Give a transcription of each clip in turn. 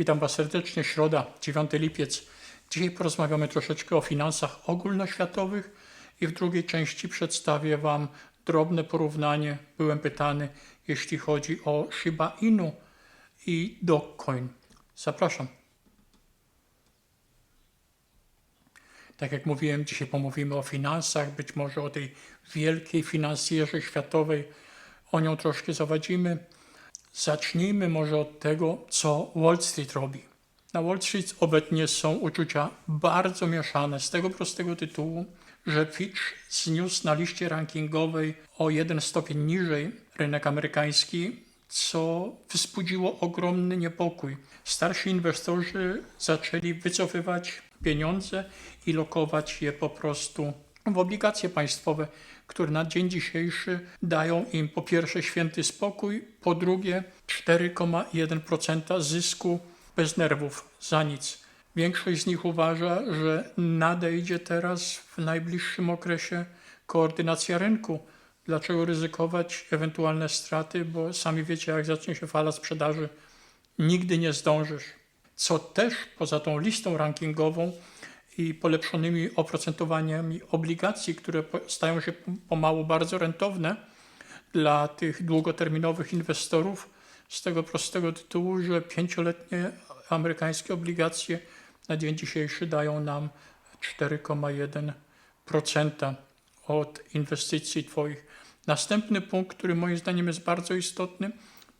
Witam Was serdecznie, środa, 9 lipiec. Dzisiaj porozmawiamy troszeczkę o finansach ogólnoświatowych i w drugiej części przedstawię Wam drobne porównanie. Byłem pytany, jeśli chodzi o Shiba Inu i Dogecoin. Zapraszam. Tak jak mówiłem, dzisiaj pomówimy o finansach, być może o tej wielkiej finansjerze światowej. O nią troszkę zawadzimy. Zacznijmy może od tego, co Wall Street robi. Na Wall Street obecnie są uczucia bardzo mieszane z tego prostego tytułu, że Fitch zniósł na liście rankingowej o jeden stopień niżej rynek amerykański, co wzbudziło ogromny niepokój. Starsi inwestorzy zaczęli wycofywać pieniądze i lokować je po prostu w obligacje państwowe, które na dzień dzisiejszy dają im po pierwsze święty spokój, po drugie 4,1% zysku bez nerwów, za nic. Większość z nich uważa, że nadejdzie teraz w najbliższym okresie koordynacja rynku. Dlaczego ryzykować ewentualne straty, bo sami wiecie, jak zacznie się fala sprzedaży, nigdy nie zdążysz. Co też poza tą listą rankingową i polepszonymi oprocentowaniami obligacji, które stają się pomału bardzo rentowne dla tych długoterminowych inwestorów, z tego prostego tytułu, że pięcioletnie amerykańskie obligacje na dzień dzisiejszy dają nam 4,1% od inwestycji Twoich. Następny punkt, który moim zdaniem jest bardzo istotny,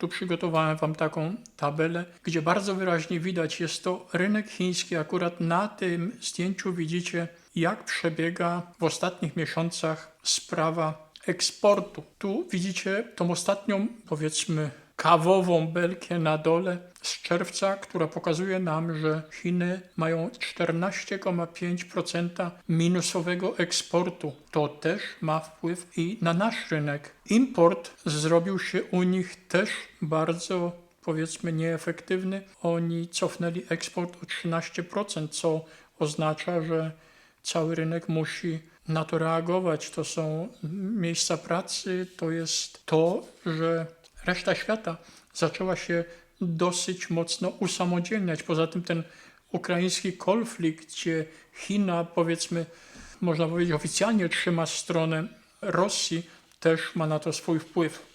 tu przygotowałem Wam taką tabelę, gdzie bardzo wyraźnie widać, jest to rynek chiński. Akurat na tym zdjęciu widzicie, jak przebiega w ostatnich miesiącach sprawa eksportu. Tu widzicie tą ostatnią, powiedzmy, kawową belkę na dole z czerwca, która pokazuje nam, że Chiny mają 14,5% minusowego eksportu. To też ma wpływ i na nasz rynek. Import zrobił się u nich też bardzo, powiedzmy, nieefektywny. Oni cofnęli eksport o 13%, co oznacza, że cały rynek musi na to reagować. To są miejsca pracy, to jest to, że reszta świata zaczęła się dosyć mocno usamodzielniać. Poza tym ten ukraiński konflikt, gdzie China, powiedzmy, można powiedzieć oficjalnie trzyma stronę Rosji, też ma na to swój wpływ.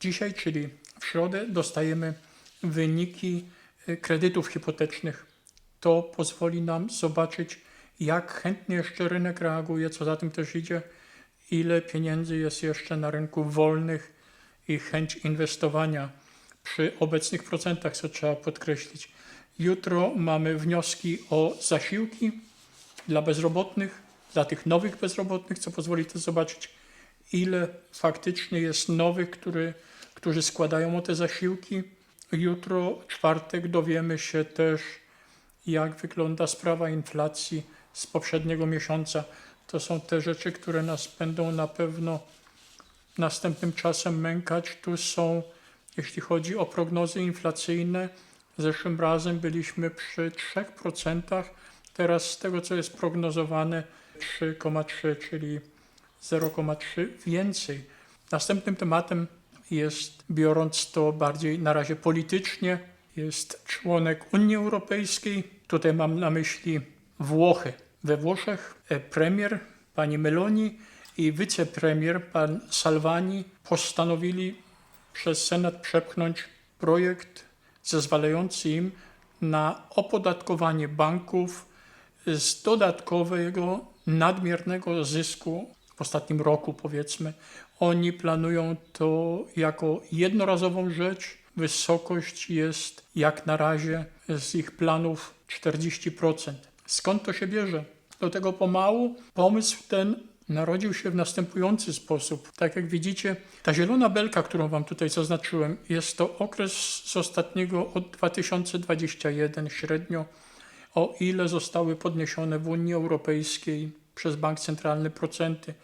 Dzisiaj, czyli w środę, dostajemy wyniki y, kredytów hipotecznych. To pozwoli nam zobaczyć, jak chętnie jeszcze rynek reaguje, co za tym też idzie, ile pieniędzy jest jeszcze na rynku wolnych i chęć inwestowania przy obecnych procentach, co trzeba podkreślić. Jutro mamy wnioski o zasiłki dla bezrobotnych, dla tych nowych bezrobotnych, co pozwoli też zobaczyć, ile faktycznie jest nowych, który, którzy składają o te zasiłki. Jutro, czwartek, dowiemy się też, jak wygląda sprawa inflacji z poprzedniego miesiąca. To są te rzeczy, które nas będą na pewno następnym czasem mękać. Tu są, jeśli chodzi o prognozy inflacyjne, zeszłym razem byliśmy przy 3%, teraz z tego, co jest prognozowane, 3,3, czyli 0,3 więcej. Następnym tematem jest, biorąc to bardziej na razie politycznie, jest członek Unii Europejskiej. Tutaj mam na myśli Włochy. We Włoszech e, premier pani Meloni i wicepremier pan Salvani postanowili przez Senat przepchnąć projekt zezwalający im na opodatkowanie banków z dodatkowego nadmiernego zysku w ostatnim roku, powiedzmy. Oni planują to jako jednorazową rzecz. Wysokość jest jak na razie z ich planów 40%. Skąd to się bierze? Do tego pomału pomysł ten narodził się w następujący sposób. Tak jak widzicie, ta zielona belka, którą Wam tutaj zaznaczyłem, jest to okres z ostatniego od 2021 średnio, o ile zostały podniesione w Unii Europejskiej przez Bank Centralny procenty.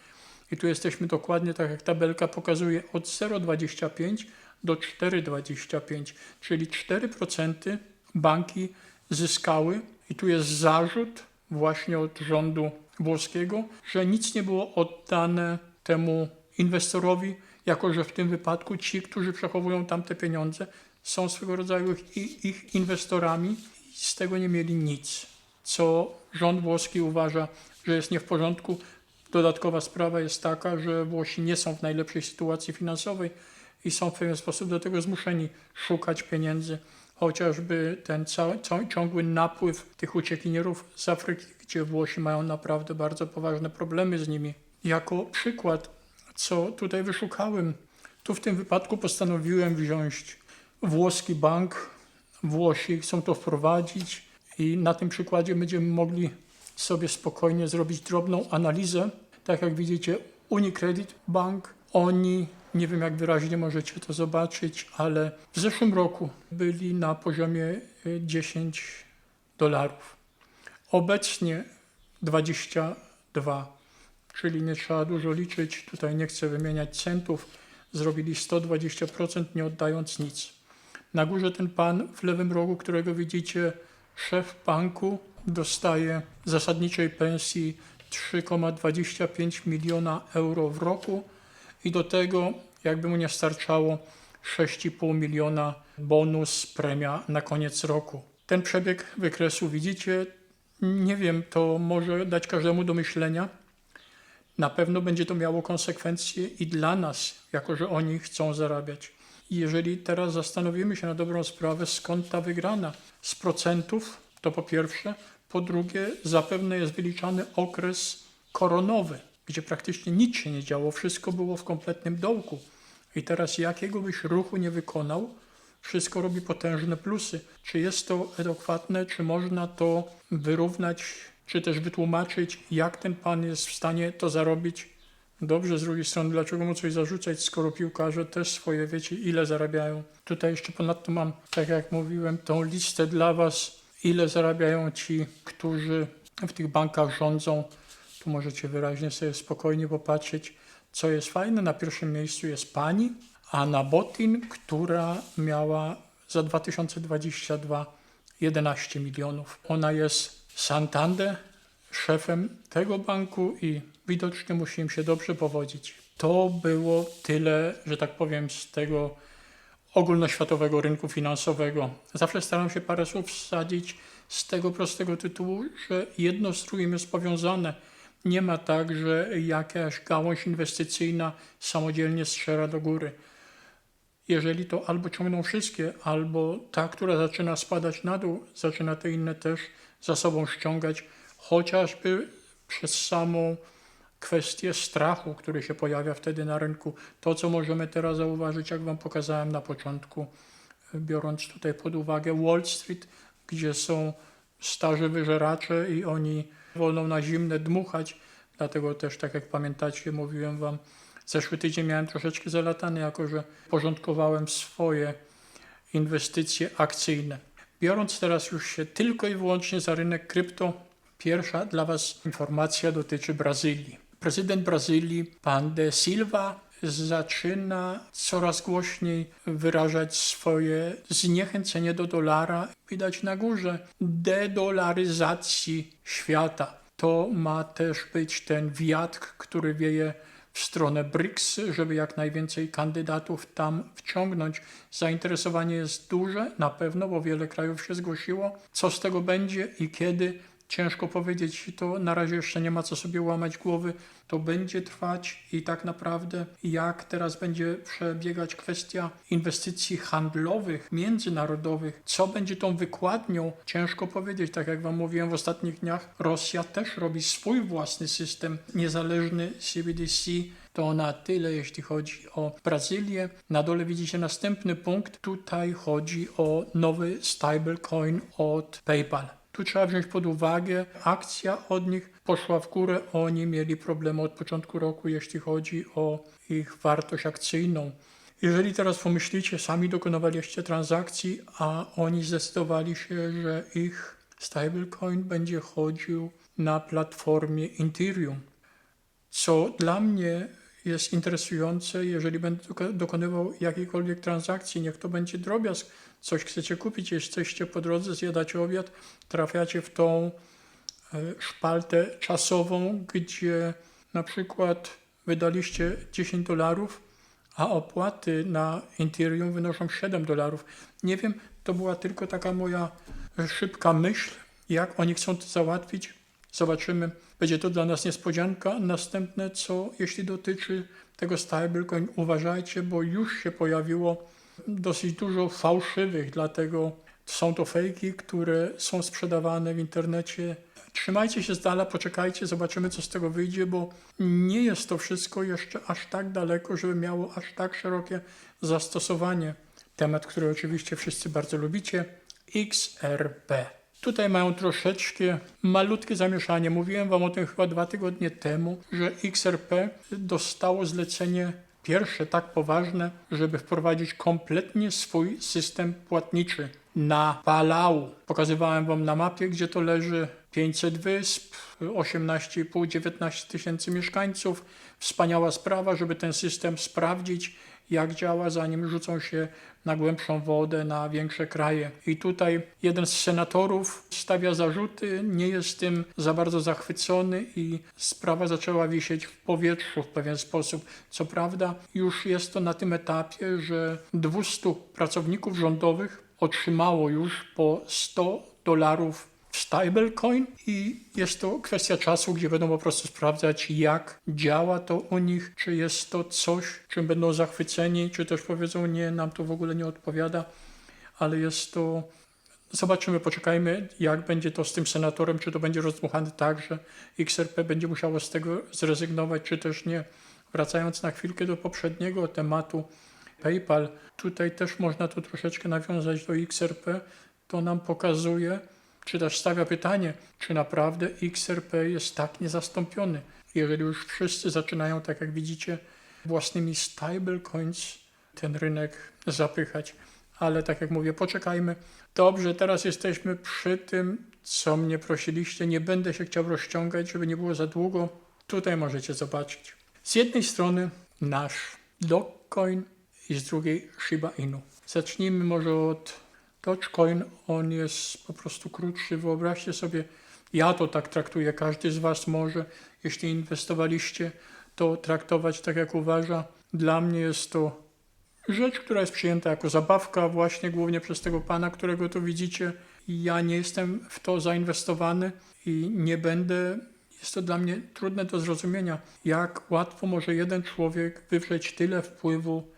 I tu jesteśmy dokładnie, tak jak tabelka pokazuje, od 0,25 do 4,25, czyli 4% banki zyskały. I tu jest zarzut właśnie od rządu włoskiego, że nic nie było oddane temu inwestorowi, jako że w tym wypadku ci, którzy przechowują tamte pieniądze, są swego rodzaju ich, ich inwestorami i z tego nie mieli nic, co rząd włoski uważa, że jest nie w porządku. Dodatkowa sprawa jest taka, że Włosi nie są w najlepszej sytuacji finansowej i są w pewien sposób do tego zmuszeni szukać pieniędzy. Chociażby ten cały, cały, ciągły napływ tych uciekinierów z Afryki, gdzie Włosi mają naprawdę bardzo poważne problemy z nimi. Jako przykład, co tutaj wyszukałem, tu w tym wypadku postanowiłem wziąć włoski bank. Włosi chcą to wprowadzić i na tym przykładzie będziemy mogli sobie spokojnie zrobić drobną analizę. Tak jak widzicie, Unicredit Bank, oni, nie wiem jak wyraźnie możecie to zobaczyć, ale w zeszłym roku byli na poziomie y, 10 dolarów. Obecnie 22, czyli nie trzeba dużo liczyć. Tutaj nie chcę wymieniać centów. Zrobili 120% nie oddając nic. Na górze ten pan w lewym rogu, którego widzicie, szef banku dostaje zasadniczej pensji 3,25 miliona euro w roku i do tego, jakby mu nie starczało, 6,5 miliona bonus, premia na koniec roku. Ten przebieg wykresu widzicie, nie wiem, to może dać każdemu do myślenia. Na pewno będzie to miało konsekwencje i dla nas, jako że oni chcą zarabiać. I jeżeli teraz zastanowimy się na dobrą sprawę, skąd ta wygrana? Z procentów, to po pierwsze. Po drugie, zapewne jest wyliczany okres koronowy, gdzie praktycznie nic się nie działo, wszystko było w kompletnym dołku. I teraz jakiego byś ruchu nie wykonał, wszystko robi potężne plusy. Czy jest to adekwatne, czy można to wyrównać, czy też wytłumaczyć, jak ten pan jest w stanie to zarobić? Dobrze, z drugiej strony, dlaczego mu coś zarzucać, skoro piłkarze też swoje, wiecie, ile zarabiają. Tutaj jeszcze ponadto mam, tak jak mówiłem, tą listę dla was, ile zarabiają ci, którzy w tych bankach rządzą. Możecie wyraźnie sobie spokojnie popatrzeć, co jest fajne. Na pierwszym miejscu jest pani Anna Botin, która miała za 2022 11 milionów. Ona jest Santander, szefem tego banku i widocznie musi im się dobrze powodzić. To było tyle, że tak powiem, z tego ogólnoświatowego rynku finansowego. Zawsze staram się parę słów wsadzić z tego prostego tytułu, że jedno z drugim jest powiązane. Nie ma tak, że jakaś gałąź inwestycyjna samodzielnie strzela do góry. Jeżeli to albo ciągną wszystkie, albo ta, która zaczyna spadać na dół, zaczyna te inne też za sobą ściągać, chociażby przez samą kwestię strachu, który się pojawia wtedy na rynku. To, co możemy teraz zauważyć, jak Wam pokazałem na początku, biorąc tutaj pod uwagę Wall Street, gdzie są starzy wyżeracze i oni wolą na zimne dmuchać. Dlatego też, tak jak pamiętacie, mówiłem Wam, zeszły tydzień miałem troszeczkę zalatany, jako że porządkowałem swoje inwestycje akcyjne. Biorąc teraz już się tylko i wyłącznie za rynek krypto, pierwsza dla Was informacja dotyczy Brazylii. Prezydent Brazylii, pan de Silva, zaczyna coraz głośniej wyrażać swoje zniechęcenie do dolara. Widać na górze dedolaryzacji świata. To ma też być ten wiatr, który wieje w stronę BRICS, żeby jak najwięcej kandydatów tam wciągnąć. Zainteresowanie jest duże, na pewno, bo wiele krajów się zgłosiło. Co z tego będzie i kiedy? Ciężko powiedzieć, to na razie jeszcze nie ma co sobie łamać głowy. To będzie trwać i tak naprawdę jak teraz będzie przebiegać kwestia inwestycji handlowych, międzynarodowych, co będzie tą wykładnią, ciężko powiedzieć. Tak jak Wam mówiłem w ostatnich dniach, Rosja też robi swój własny system niezależny CBDC. To na tyle, jeśli chodzi o Brazylię. Na dole widzicie następny punkt. Tutaj chodzi o nowy stablecoin od PayPal. Tu trzeba wziąć pod uwagę, akcja od nich poszła w górę. Oni mieli problemy od początku roku, jeśli chodzi o ich wartość akcyjną. Jeżeli teraz pomyślicie, sami dokonywaliście transakcji, a oni zdecydowali się, że ich stablecoin będzie chodził na platformie Ethereum, co dla mnie jest interesujące, jeżeli będę dokonywał jakiejkolwiek transakcji, niech to będzie drobiazg, coś chcecie kupić, jesteście po drodze, zjadacie obiad, trafiacie w tą e, szpaltę czasową, gdzie na przykład wydaliście 10 dolarów, a opłaty na Ethereum wynoszą 7 dolarów. Nie wiem, to była tylko taka moja szybka myśl, jak oni chcą to załatwić. Zobaczymy. Będzie to dla nas niespodzianka. Następne, co jeśli dotyczy tego stablecoin, uważajcie, bo już się pojawiło dosyć dużo fałszywych, dlatego są to fejki, które są sprzedawane w internecie. Trzymajcie się z dala, poczekajcie, zobaczymy, co z tego wyjdzie, bo nie jest to wszystko jeszcze aż tak daleko, żeby miało aż tak szerokie zastosowanie. Temat, który oczywiście wszyscy bardzo lubicie, XRP. Tutaj mają troszeczkę malutkie zamieszanie. Mówiłem Wam o tym chyba dwa tygodnie temu, że XRP dostało zlecenie pierwsze tak poważne, żeby wprowadzić kompletnie swój system płatniczy na Palau. Pokazywałem Wam na mapie, gdzie to leży. 500 wysp, 18,5-19 tysięcy mieszkańców. Wspaniała sprawa, żeby ten system sprawdzić, jak działa, zanim rzucą się na głębszą wodę, na większe kraje. I tutaj jeden z senatorów stawia zarzuty, nie jest tym za bardzo zachwycony i sprawa zaczęła wisieć w powietrzu w pewien sposób. Co prawda, już jest to na tym etapie, że 200 pracowników rządowych otrzymało już po 100 dolarów stablecoin i jest to kwestia czasu, gdzie będą po prostu sprawdzać, jak działa to u nich, czy jest to coś, czym będą zachwyceni, czy też powiedzą, nie, nam to w ogóle nie odpowiada, ale jest to. Zobaczymy, poczekajmy, jak będzie to z tym senatorem, czy to będzie rozdmuchane tak, że XRP będzie musiało z tego zrezygnować, czy też nie. Wracając na chwilkę do poprzedniego tematu, PayPal, tutaj też można tu troszeczkę nawiązać do XRP, to nam pokazuje, czy też stawia pytanie, czy naprawdę XRP jest tak niezastąpiony, jeżeli już wszyscy zaczynają, tak jak widzicie, własnymi stablecoins ten rynek zapychać. Ale tak jak mówię, poczekajmy. Dobrze, teraz jesteśmy przy tym, co mnie prosiliście. Nie będę się chciał rozciągać, żeby nie było za długo. Tutaj możecie zobaczyć. Z jednej strony nasz Dogecoin i z drugiej Shiba Inu. Zacznijmy może od Dogecoin. On jest po prostu krótszy. Wyobraźcie sobie, ja to tak traktuję, każdy z Was może, jeśli inwestowaliście, to traktować tak jak uważa. Dla mnie jest to rzecz, która jest przyjęta jako zabawka właśnie głównie przez tego pana, którego tu widzicie. Ja nie jestem w to zainwestowany i nie będę. Jest to dla mnie trudne do zrozumienia, jak łatwo może jeden człowiek wywrzeć tyle wpływu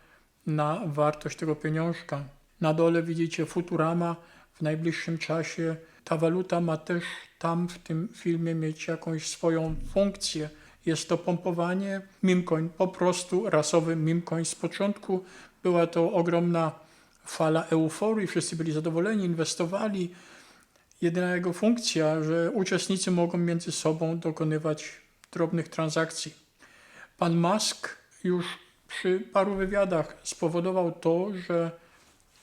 na wartość tego pieniążka. Na dole widzicie Futurama w najbliższym czasie. Ta waluta ma też tam w tym filmie mieć jakąś swoją funkcję. Jest to pompowanie mimcoin, po prostu rasowy mimcoin. Z początku była to ogromna fala euforii, wszyscy byli zadowoleni, inwestowali. Jedyna jego funkcja, że uczestnicy mogą między sobą dokonywać drobnych transakcji. Pan Musk już przy paru wywiadach spowodował to, że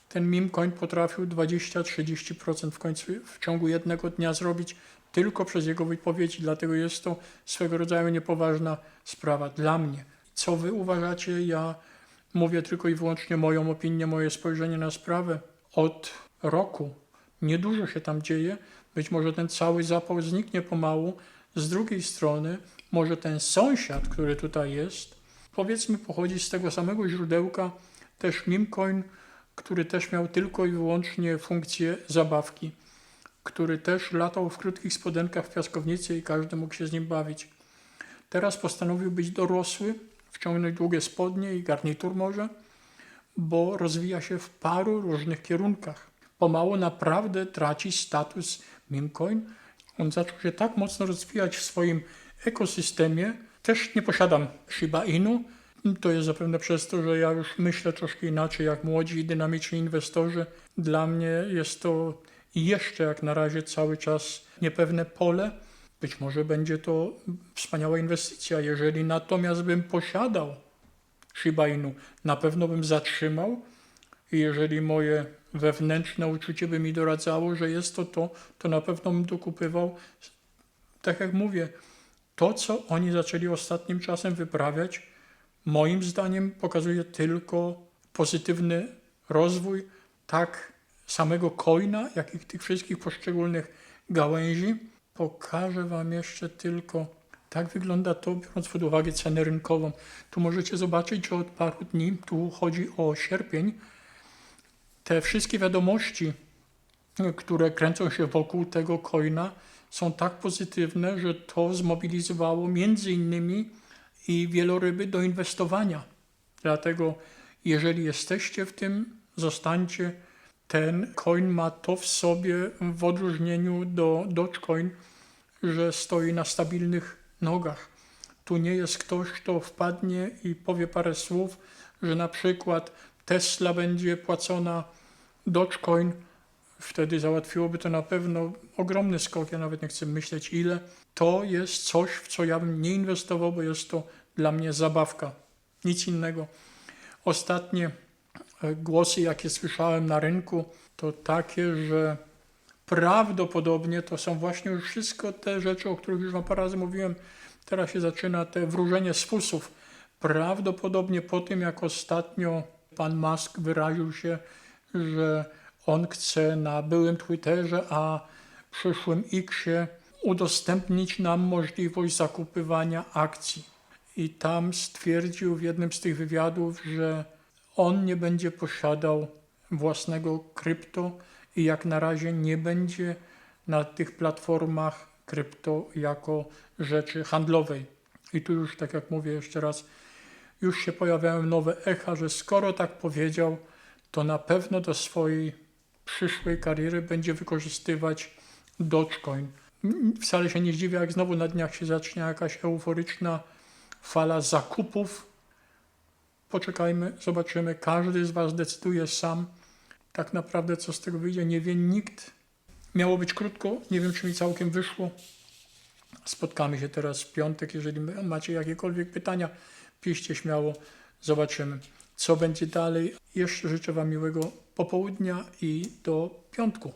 ten meme coin potrafił 20-30% w końcu w ciągu jednego dnia zrobić tylko przez jego wypowiedzi, dlatego jest to swego rodzaju niepoważna sprawa dla mnie. Co wy uważacie? Ja mówię tylko i wyłącznie moją opinię, moje spojrzenie na sprawę. Od roku niedużo się tam dzieje, być może ten cały zapał zniknie pomału. Z drugiej strony, może ten sąsiad, który tutaj jest, powiedzmy pochodzi z tego samego źródełka, też Mimcoin, który też miał tylko i wyłącznie funkcję zabawki, który też latał w krótkich spodenkach w piaskownicy i każdy mógł się z nim bawić. Teraz postanowił być dorosły, wciągnąć długie spodnie i garnitur może, bo rozwija się w paru różnych kierunkach. Pomału naprawdę traci status meme-coin. On zaczął się tak mocno rozwijać w swoim ekosystemie. Też nie posiadam Shiba Inu. To jest zapewne przez to, że ja już myślę troszkę inaczej jak młodzi i dynamiczni inwestorzy. Dla mnie jest to jeszcze jak na razie cały czas niepewne pole. Być może będzie to wspaniała inwestycja. Jeżeli natomiast bym posiadał Shiba Inu, na pewno bym zatrzymał. I jeżeli moje wewnętrzne uczucie by mi doradzało, że jest to to, to na pewno bym dokupywał. Tak jak mówię, to co oni zaczęli ostatnim czasem wyprawiać, moim zdaniem pokazuje tylko pozytywny rozwój tak samego coina, jak i tych wszystkich poszczególnych gałęzi. Pokażę Wam jeszcze tylko Tak wygląda to, biorąc pod uwagę cenę rynkową. Tu możecie zobaczyć, że od paru dni, tu chodzi o sierpień, te wszystkie wiadomości, które kręcą się wokół tego coina, są tak pozytywne, że to zmobilizowało między innymi i wieloryby do inwestowania. Dlatego, jeżeli jesteście w tym, zostańcie. Ten coin ma to w sobie w odróżnieniu do Dogecoin, że stoi na stabilnych nogach. Tu nie jest ktoś, kto wpadnie i powie parę słów, że na przykład Tesla będzie płacona Dogecoin, wtedy załatwiłoby to na pewno ogromny skok, ja nawet nie chcę myśleć ile. To jest coś, w co ja bym nie inwestował, bo jest to dla mnie zabawka, nic innego. Ostatnie e, głosy, jakie słyszałem na rynku, to takie, że prawdopodobnie to są właśnie już wszystko te rzeczy, o których już wam parę razy mówiłem. Teraz się zaczyna te wróżenie z fusów. Prawdopodobnie po tym, jak ostatnio pan Musk wyraził się, że on chce na byłym Twitterze, a przyszłym Xie udostępnić nam możliwość zakupywania akcji. I tam stwierdził w jednym z tych wywiadów, że on nie będzie posiadał własnego krypto i jak na razie nie będzie na tych platformach krypto jako rzeczy handlowej. I tu już, tak jak mówię jeszcze raz, już się pojawiają nowe echa, że skoro tak powiedział, to na pewno do swojej przyszłej kariery będzie wykorzystywać Dogecoin. Wcale się nie zdziwię, jak znowu na dniach się zacznie jakaś euforyczna fala zakupów. Poczekajmy, zobaczymy. Każdy z Was decyduje sam. Tak naprawdę, co z tego wyjdzie, nie wie nikt. Miało być krótko, nie wiem, czy mi całkiem wyszło. Spotkamy się teraz w piątek. Jeżeli macie jakiekolwiek pytania, piszcie śmiało. Zobaczymy, co będzie dalej. Jeszcze życzę Wam miłego popołudnia i do piątku.